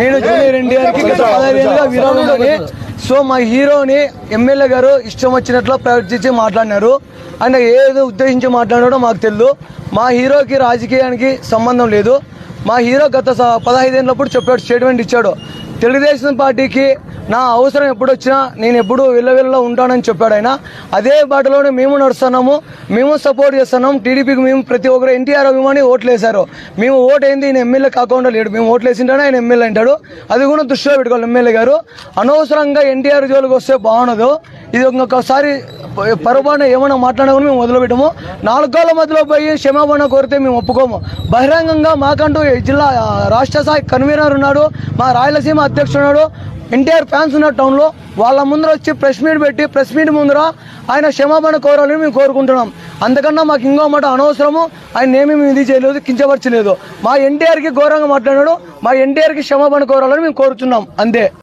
నేను జూనియర్ ఎన్టీఆర్కి గత సో మా హీరోని ఎమ్మెల్యే గారు ఇష్టం వచ్చినట్లు ప్రవర్తించి మాట్లాడినారు. ఆయన ఏదో ఉద్దేశించి మాట్లాడాడో మాకు తెలియదు మా హీరోకి రాజకీయానికి సంబంధం లేదు. మా హీరో గత పదహైదేళ్ళప్పుడు చెప్పాడు స్టేట్మెంట్ ఇచ్చాడు. తెలుగుదేశం పార్టీకి నా అవసరం ఎప్పుడు వచ్చినా నేను ఎప్పుడు విల్లవిల్లలో ఉంటానని చెప్పాడు ఆయన. అదే బాటలోనే మేము నడుస్తున్నాము మేము సపోర్ట్ చేస్తున్నాం టీడీపీకి మేము ప్రతి ఒక్కరు ఎన్టీఆర్ అభిమాని ఓట్లు వేశారు మేము ఓటు ఏంది ఈయన ఎమ్మెల్యే కాకుండా లేడు. మేము ఓట్లు వేసింటేనే ఆయన ఎమ్మెల్యే అంటాడు. అది కూడా దృష్టిలో పెట్టుకోవాలి ఎమ్మెల్యే గారు. అనవసరంగా ఎన్టీఆర్ జోలికి వస్తే బాగుండదు. ఇది ఇంకొకసారి పొరపాటున ఏమైనా మాట్లాడమని మేము వదిలిపెట్టము నాలుగు మధ్యలో పోయి క్షమాపణ కోరితే మేము ఒప్పుకోము. బహిరంగంగా మాకంటూ జిల్లా రాష్ట్ర స్థాయి కన్వీనర్ ఉన్నాడు మా రాయలసీమ అధ్యక్షుడు ఉన్నాడు. ఎన్టీఆర్ ఫ్యాన్స్ ఉన్న టౌన్లో వాళ్ళ ముందర వచ్చి ప్రెస్ మీట్ పెట్టి ప్రెస్ మీట్ ముందర ఆయన క్షమాపణ కోరాలని మేము కోరుకుంటున్నాం. అందుకన్నా మాకు ఇంకో మాట అనవసరము. ఆయన ఏమీ మేము ఇది చేయలేదు కించపరచలేదు. మా ఎన్టీఆర్కి ఘోరంగా మాట్లాడాడు మా ఎన్టీఆర్కి క్షమాపణ కోరాలని మేము కోరుతున్నాం అంతే.